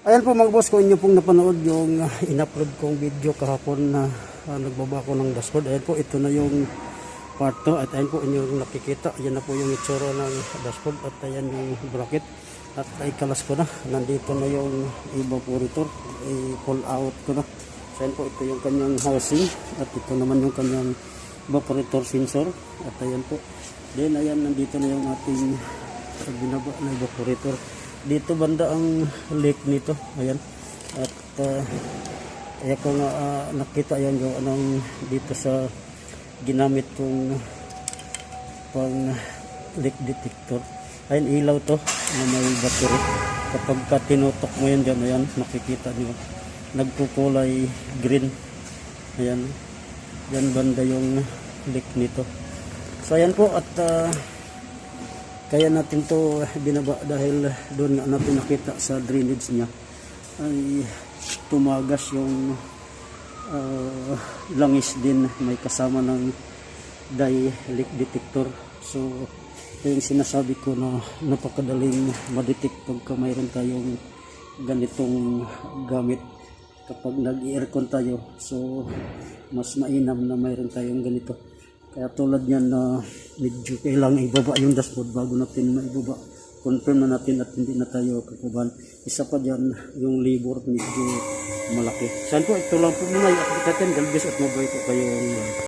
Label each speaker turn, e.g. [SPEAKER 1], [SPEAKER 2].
[SPEAKER 1] Ayan po mga boss, kung inyo pong napanood yung uh, in-upload kong video kahapon na uh, nagbaba ko ng dashboard. Ayan po, ito na yung part 2 at ayan po inyong nakikita. Ayan na po yung itsura ng dashboard at ayan yung bracket. At ay kalas ko na. Nandito na yung evaporator. I-pull out ko na. So ayan po, ito yung kanyang housing at ito naman yung kanyang evaporator sensor. At ayan po. Then ayan, nandito na yung ating binaba na evaporator. Dito banda ang lake nito. Ayan. At uh, kaya ko ah, nakita yan yung anong dito sa ginamit kong pang leak detector. Ayan ilaw to na may battery. Kapag ka tinutok mo yan dyan, ayan, makikita niyo nagkukulay green. Ayan. Yan banda yung leak nito. So ayan po at ah, kaya natin to binaba dahil doon nga natin nakita sa drainage niya ay tumagas yung ah, langis din. May kasama ng dye leak detector. So ito yung sinasabi ko na napakadaling madetect pagka mayroon tayong ganitong gamit. Kapag nag-aircon tayo so mas mainam na mayroon tayong ganito kaya tulad niyan na medyo kailangan ibaba yung dashboard bago natin maibaba. Confirm na natin at hindi na tayo kakuban. Isa pa dyan, yung labor medyo malaki. Saan po, ito lang po muna yung application. God bless at mabuhay po kayo.